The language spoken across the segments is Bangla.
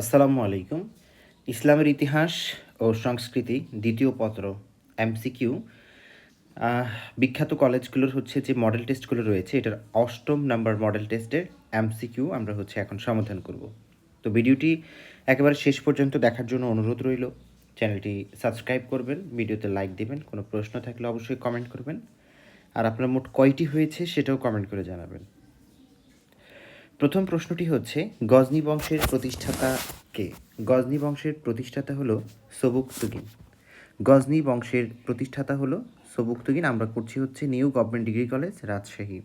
আসসালামু আলাইকুম। ইসলামের ইতিহাস ও সংস্কৃতি দ্বিতীয় পত্র, এমসিকিউ। বিখ্যাত কলেজগুলোর হচ্ছে যে মডেল টেস্টগুলো রয়েছে, এটার অষ্টম নাম্বার মডেল টেস্টের এমসিকিউ আমরা হচ্ছে এখন সমাধান করব। তো ভিডিওটি একেবারে শেষ পর্যন্ত দেখার জন্য অনুরোধ রইল। চ্যানেলটি সাবস্ক্রাইব করবেন, ভিডিওতে লাইক দেবেন, কোনো প্রশ্ন থাকলে অবশ্যই কমেন্ট করবেন। আর আপনার মোট কয়টি হয়েছে সেটাও কমেন্ট করে জানাবেন। প্রথম প্রশ্নটি হচ্ছে, গজনী বংশের প্রতিষ্ঠাতা কে? গজনী বংশের প্রতিষ্ঠাতা হলো সবুকতুগিন গজনী বংশের প্রতিষ্ঠাতা হলো সবুকতুগিন আমরা করছি হচ্ছে new government degree college, Rajshahi.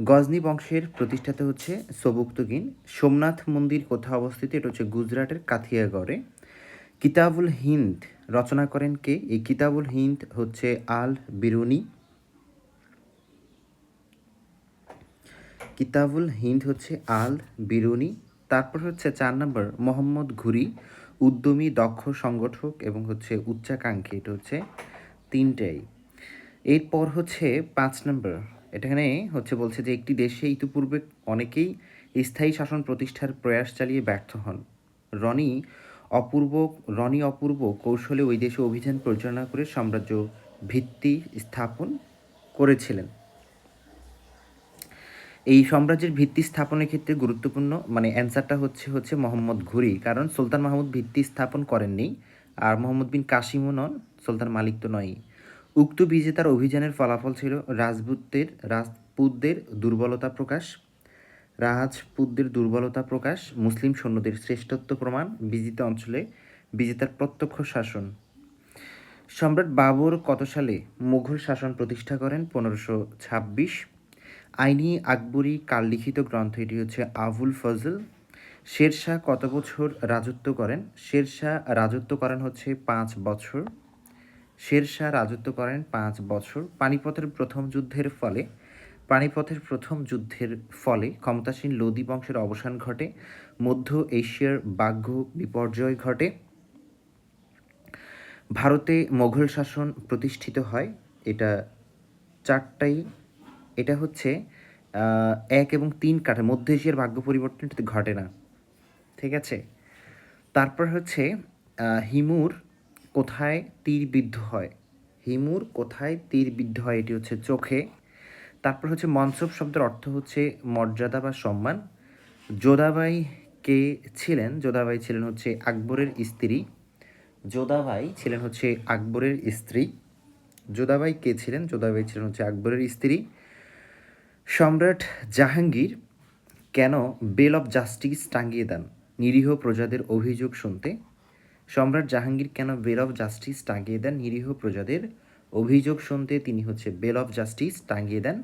Ghazni বংশের প্রতিষ্ঠাতা হচ্ছে সবুকতুগিন সোমনাথ মন্দির কোথায় অবস্থিত? এটা হচ্ছে গুজরাটের কাথিয়াগড়ে। কিতাবুল হিন্দ রচনা করেন কে? এই কিতাবুল হিন্দ হচ্ছে আল বিরুনি। কিতাবুল হিন্দ হচ্ছে আল বিরুনি, তারপর হচ্ছে চার নম্বর মোহাম্মদ ঘুরি, উদ্যমী, দক্ষ, সংগঠক এবং হচ্ছে উচ্চাকাঙ্ক্ষী, এটা হচ্ছে তিনটাই। এরপর হচ্ছে পাঁচ নম্বর, এখানে হচ্ছে বলছে যে একটি দেশে ইতিপূর্বে অনেকেই স্থায়ী শাসন প্রতিষ্ঠার প্রয়াস চালিয়ে ব্যর্থ হন। রনি অপূর্ব রনি অপূর্ব কৌশলে ওই দেশে অভিযান পরিচালনা করে সাম্রাজ্য ভিত্তি স্থাপন করেছিলেন। এই সাম্রাজ্যের ভিত্তি স্থাপনের ক্ষেত্রে গুরুত্বপূর্ণ মানে অ্যান্সারটা হচ্ছে হচ্ছে মোহাম্মদ ঘুরি। কারণ সুলতান মাহমুদ ভিত্তি স্থাপন করেননি, আর মোহাম্মদ বিন কাসিমও নন সুলতান মালিক তো নয় উক্ত বিজেতার অভিযানের ফলাফল ছিল রাজপুতদের রাজপুতদের দুর্বলতা প্রকাশ, রাজপুতদের দুর্বলতা প্রকাশ, মুসলিম সৈন্যদের শ্রেষ্ঠত্ব প্রমাণ, বিজিত অঞ্চলে বিজেতার প্রত্যক্ষ শাসন। সম্রাট বাবর কত সালে মুঘল শাসন প্রতিষ্ঠা করেন? পনেরোশো ছাব্বিশ আইনি আকবরী কাল লিখিত গ্রন্থ, এটি হচ্ছে আবুল ফজল। শেরশাহ কত বছর রাজত্ব করেন? শেরশাহ রাজত্ব করেন হচ্ছে পাঁচ বছর। শেরশাহ রাজত্ব করেন পাঁচ বছর। পানিপথের প্রথম যুদ্ধের ফলে, পানিপথের প্রথম যুদ্ধের ফলে ক্ষমতাসীন লোদি বংশের অবসান ঘটে, মধ্য এশিয়ার বাঘ্য বিপর্যয় ঘটে। ভারতে মোঘল শাসন প্রতিষ্ঠিত হয়। এটা চারটাই এটা হচ্ছে এক এবং তিন কাঠে মধ্য এশিয়ার ভাগ্য পরিবর্তন ঘটে না, ঠিক আছে? তারপর হচ্ছে হিমুর কোথায় তীর বিদ্ধ হয়? হিমুর কোথায় তীর বিদ্ধ হয় এটি হচ্ছে চোখে। তারপর হচ্ছে মনসব শব্দের অর্থ হচ্ছে মর্যাদা বা সম্মান। যোধাবাই কে ছিলেন? যোধাবাই ছিলেন হচ্ছে আকবরের স্ত্রী। যোধাবাই ছিলেন হচ্ছে আকবরের স্ত্রী। যোধাবাই কে ছিলেন? যোধাবাই ছিলেন হচ্ছে আকবরের স্ত্রী। সম্রাট জাহাঙ্গীর কেন বেল অফ জাস্টিস টাঙ্গিয়ে দেন? নিরীহ প্রজাদের অভিযোগ শুনতে। সম্রাট জাহাঙ্গীর কেন বেল অফ জাস্টিস টাঙ্গিয়ে দেন? নিরীহ প্রজাদের অভিযোগ শুনতে তিনি হচ্ছে বেল অফ জাস্টিস টাঙ্গিয়ে দেন।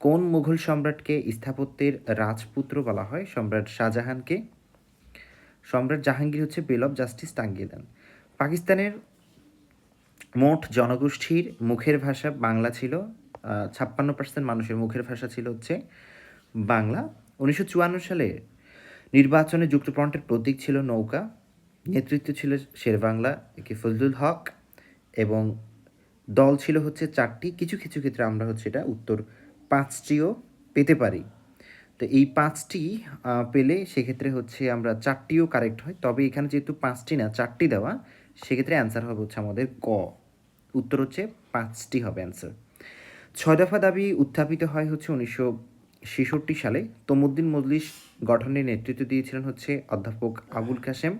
কোন মুঘল সম্রাটকে স্থাপত্যের রাজপুত্র বলা হয়? সম্রাট শাহজাহানকে। সম্রাট জাহাঙ্গীর হচ্ছে বেল অফ জাস্টিস টাঙ্গিয়ে দেন। পাকিস্তানের মোট জনগোষ্ঠীর মুখের ভাষা বাংলা ছিল। ছাপ্পান্ন পার্সেন্ট মানুষের মুখের ভাষা ছিল হচ্ছে বাংলা। উনিশশো চুয়ান্ন সালে নির্বাচনে যুক্তফ্রন্টের প্রতীক ছিল নৌকা। নেতৃত্ব ছিল শেরবাংলা একে ফজলুল হক এবং দল ছিল হচ্ছে চারটি। কিছু কিছু ক্ষেত্রে আমরা হচ্ছে এটা উত্তর পাঁচটিও পেতে পারি। তো এই পাঁচটি পেলে সেক্ষেত্রে হচ্ছে আমরা চারটিও কারেক্ট হয়। তবে এখানে যেহেতু পাঁচটি না, চারটি দেওয়া, সেক্ষেত্রে অ্যান্সার হবে হচ্ছে আমাদের ক। উত্তর হচ্ছে পাঁচটি হবে অ্যান্সার ছয় দফা দাবি উত্থাপিত হয় হচ্ছে উনিশশো ছেষট্টি সালে। তমুদ্দিন মজলিস গঠনের নেতৃত্ব দিয়েছিলেন হচ্ছে অধ্যাপক আবুল কাসেম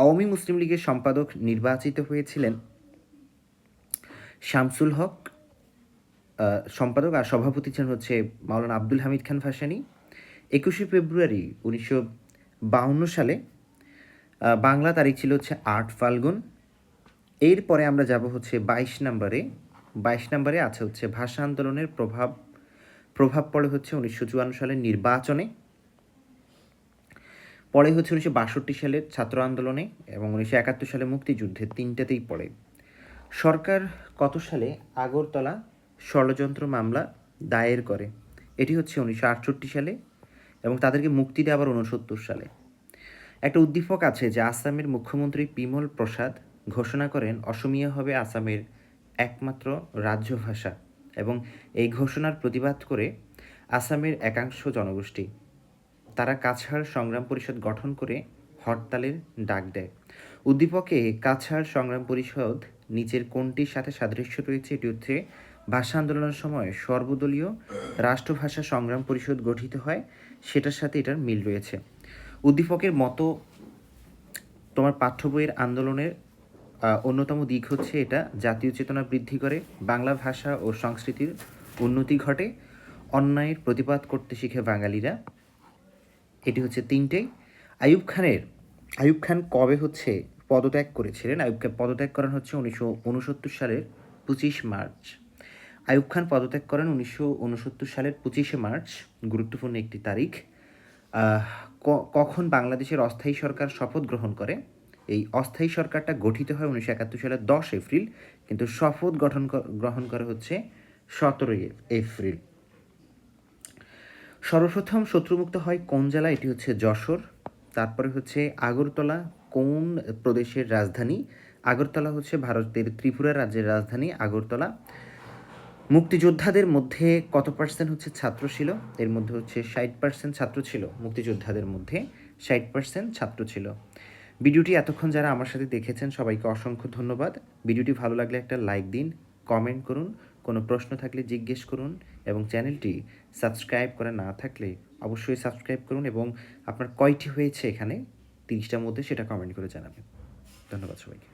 আওয়ামী মুসলিম লীগের সম্পাদক নির্বাচিত হয়েছিলেন শামসুল হক। সম্পাদক আর সভাপতি ছিলেন হচ্ছে মাওলানা আব্দুল হামিদ খান ফাসানি একুশে ফেব্রুয়ারি উনিশশো বাউন্ন সালে বাংলা তারিখ ছিল হচ্ছে আট ফাল্গুন। এরপরে আমরা যাব হচ্ছে বাইশ নম্বরে। বাইশ নম্বরে আছে হচ্ছে ভাষা আন্দোলনের প্রভাব প্রভাব পড়ে হচ্ছে উনিশশো চুয়ান্ন সালের নির্বাচনে। পরে হচ্ছে উনিশশো বাষট্টি সালের ছাত্র আন্দোলনে এবং উনিশশো একাত্তর সালে মুক্তিযুদ্ধে তিনটাতেই পড়ে। সরকার কত সালে আগরতলা ষড়যন্ত্র মামলা দায়ের করে? এটি হচ্ছে উনিশশো আটষট্টি সালে এবং তাদেরকে মুক্তি দেয় আবার উনসত্তর সালে। একটা উদ্দীপক আছে যে আসামের মুখ্যমন্ত্রী বিমল প্রসাদ ঘোষণা করেন, অসমিয়া হবে আসামের একমাত্র রাজ্য ভাষা এবং এই ঘোষণার প্রতিবাদ করে আসামের একাংশ জনগোষ্ঠী। তারা কাছাড় সংগ্রাম পরিষদ গঠন করে হরতালের ডাক দেয়। উদ্দীপকে কাছাড় সংগ্রাম পরিষদ নিচের কোনটির সাথে সাদৃশ্য রয়েছে এটি হচ্ছে ভাষা আন্দোলনের সময় সর্বদলীয় রাষ্ট্রভাষা সংগ্রাম পরিষদ গঠিত হয়, সেটার সাথে এটার মিল রয়েছে। উদ্দীপকের মতো তোমার পাঠ্য বইয়ের আন্দোলনের অন্যতম দিক হচ্ছে এটা, জাতীয় চেতনা বৃদ্ধি করে, বাংলা ভাষা ও সংস্কৃতির উন্নতি ঘটে, অন্যায়ের প্রতিবাদ করতে শিখে বাঙালিরা। এটি হচ্ছে তিনটেই আইয়ুব খানের, আইয়ুব খান কবে হচ্ছে পদত্যাগ করেছিলেন? আইয়ুব খান পদত্যাগ করেন হচ্ছে উনিশশো উনসত্তর সালের পঁচিশ মার্চ। আইয়ুব খান পদত্যাগ করেন উনিশশো উনসত্তর সালের পঁচিশে মার্চ, গুরুত্বপূর্ণ একটি তারিখ। কখন বাংলাদেশের অস্থায়ী সরকার শপথ গ্রহণ করে? এই অস্থায়ী সরকারটা গঠিত হয় উনিশশো একাত্তর সালের দশ এপ্রিল, কিন্তু শপথ গঠন গ্রহণ করে হচ্ছে সতেরোই এপ্রিল। সর্বপ্রথম শত্রুমুক্ত হয় কোন জেলা? এটি হচ্ছে যশোর। তারপরে হচ্ছে আগরতলা, কোন প্রদেশের রাজধানী? আগরতলা হচ্ছে ভারতের ত্রিপুরা রাজ্যের রাজধানী আগরতলা। মুক্তিযোদ্ধাদের মধ্যে কত পার্সেন্ট হচ্ছে ছাত্র ছিল? এর মধ্যে হচ্ছে ষাট পার্সেন্ট ছাত্র ছিল। মুক্তিযোদ্ধাদের মধ্যে ষাট পার্সেন্ট ছাত্র ছিল। ভিডিওটি এতক্ষণ যারা আমার সাথে দেখেছেন, সবাইকে অসংখ্য ধন্যবাদ। ভিডিওটি ভালো লাগলে একটা লাইক দিন, কমেন্ট করুন, কোনো প্রশ্ন থাকলে জিজ্ঞেস করুন এবং চ্যানেলটি সাবস্ক্রাইব করা না থাকলে অবশ্যই সাবস্ক্রাইব করুন এবং আপনার কয়টি হয়েছে এখানে, তিরিশটার মধ্যে সেটা কমেন্ট করে জানাবেন। ধন্যবাদ সবাইকে।